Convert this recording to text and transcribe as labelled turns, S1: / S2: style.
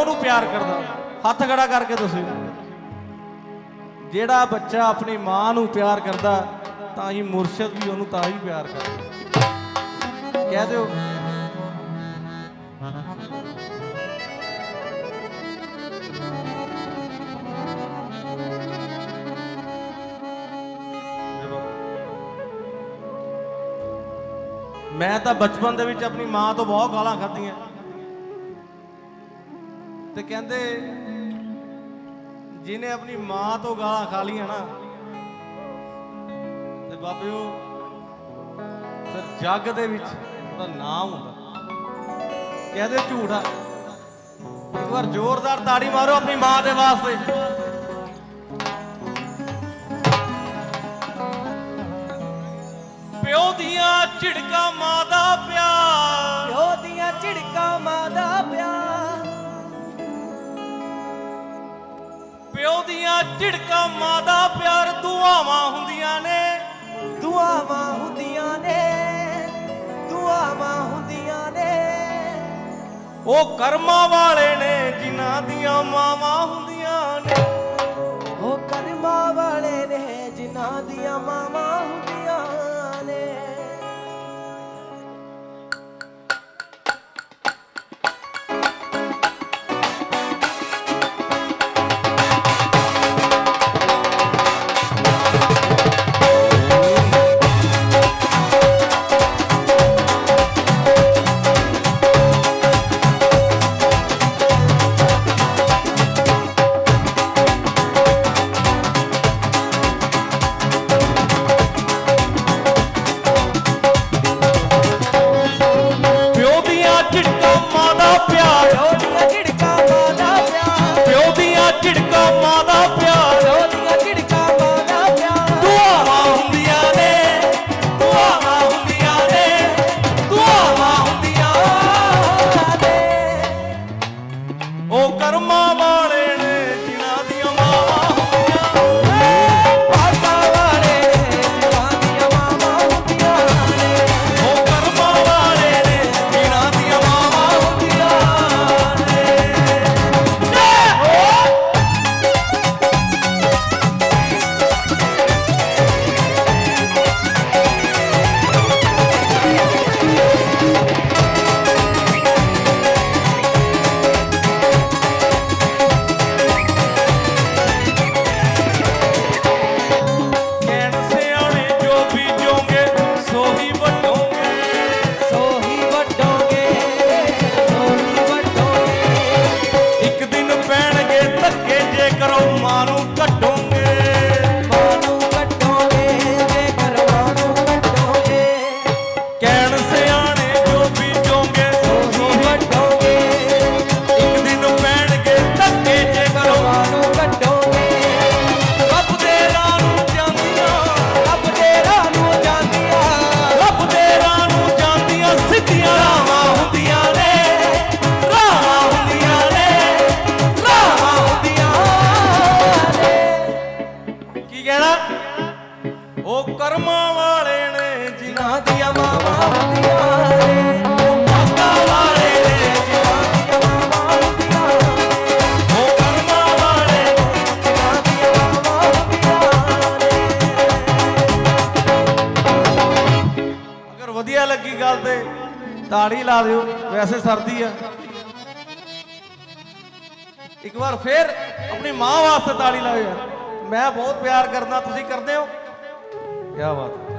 S1: ਉਹਨੂੰ ਪਿਆਰ ਕਰਦਾ। ਹੱਥ ਖੜਾ ਕਰਕੇ ਤੁਸੀਂ। ਜਿਹੜਾ ਬੱਚਾ ਆਪਣੀ ਮਾਂ ਨੂੰ ਪਿਆਰ ਕਰਦਾ, ਤਾਂ ਹੀ ਮੁਰਸ਼ਿਦ ਵੀ ਉਹਨੂੰ ਤਾਂ ਹੀ ਪਿਆਰ ਕਰਦਾ। ਕਹਿ ਦਿਓ। ਮੈਂ ਤਾਂ ਬਚਪਨ ਦੇ ਵਿੱਚ ਆਪਣੀ ਮਾਂ ਤੋਂ ਬਹੁਤ ਗਾਲਾਂ ਖਾਧੀਆਂ। ਤੇ ਕਹਿੰਦੇ, ਜਿਹਨੇ ਆਪਣੀ ਮਾਂ ਤੋਂ ਗਾਲਾਂ ਖਾ ਲੀਆਂ ਨਾ, ਤੇ ਬਾਬਿਓ, ਫਿਰ ਜੱਗ ਦੇ ਵਿੱਚ ਉਹਦਾ ਨਾਮ ਹੁੰਦਾ। ਕਹਿੰਦੇ ਝੂਠਾ ਇੱਕ ਵਾਰ ਜ਼ੋਰਦਾਰ ਤਾੜੀ ਮਾਰੋ ਆਪਣੀ ਮਾਂ ਦੇ ਵਾਸਤੇ। ਪਿਓ ਦੀਆਂ ਝਿੜਕਾਂ ਮਾਂ ਦਾ ਪਿਆਰ
S2: ਝਿੜਕਾਂ ਮਾਂ ਦਾ ਪਿਆਰ
S1: ਦੁਆਵਾਂ ਹੁੰਦੀਆਂ ਨੇ।
S2: ਦੁਆਵਾਂ ਹੁੰਦੀਆਂ ਨੇ ਦੁਆਵਾਂ ਹੁੰਦੀਆਂ ਨੇ।
S1: ਉਹ ਕਰਮਾਂ ਵਾਲੇ ਨੇ ਜਿਨ੍ਹਾਂ ਦੀਆਂ ਮਾਵਾਂ ਹੁੰਦੀਆਂ ਪਿਆਰ। ਕਰਮਾਂ ਵਾਲੇ ਨੇ ਜਿਨ੍ਹਾਂ
S2: ਜਿਨ੍ਹਾਂ ਦੀਆਂ ਮਾਵਾਂ ਹੁੰਦੀਆਂ ਨੇ।
S1: ਭਾਗਾਂ ਵਾਲੇ ਨੇ
S2: ਜਿਨ੍ਹਾਂ ਦੀਆਂ ਮਾਵਾਂ ਹੁੰਦੀਆਂ ਨੇ।
S1: ਉਹ ਕਰਮਾਂ ਵਾਲੇ
S2: ਜਿਨ੍ਹਾਂ ਦੀਆਂ ਮਾਵਾਂ ਹੁੰਦੀਆਂ ਨੇ।
S1: ਅਗਰ ਵਧੀਆ ਲੱਗੀ ਗੱਲ ਤੇ ਤਾੜੀ ਲਾ ਦਿਓ ਵੈਸੇ ਸਰਦੀ ਆ। ਇੱਕ ਵਾਰ ਫੇਰ ਆਪਣੀ ਮਾਂ ਵਾਸਤੇ ਤਾੜੀ ਲਾਓ ਯਾਰ। ਮੈਂ ਬਹੁਤ ਪਿਆਰ ਕਰਦਾ ਤੁਸੀਂ ਕਰਦੇ ਹੋ। ਕੀ ਬਾਤ ਹੈ।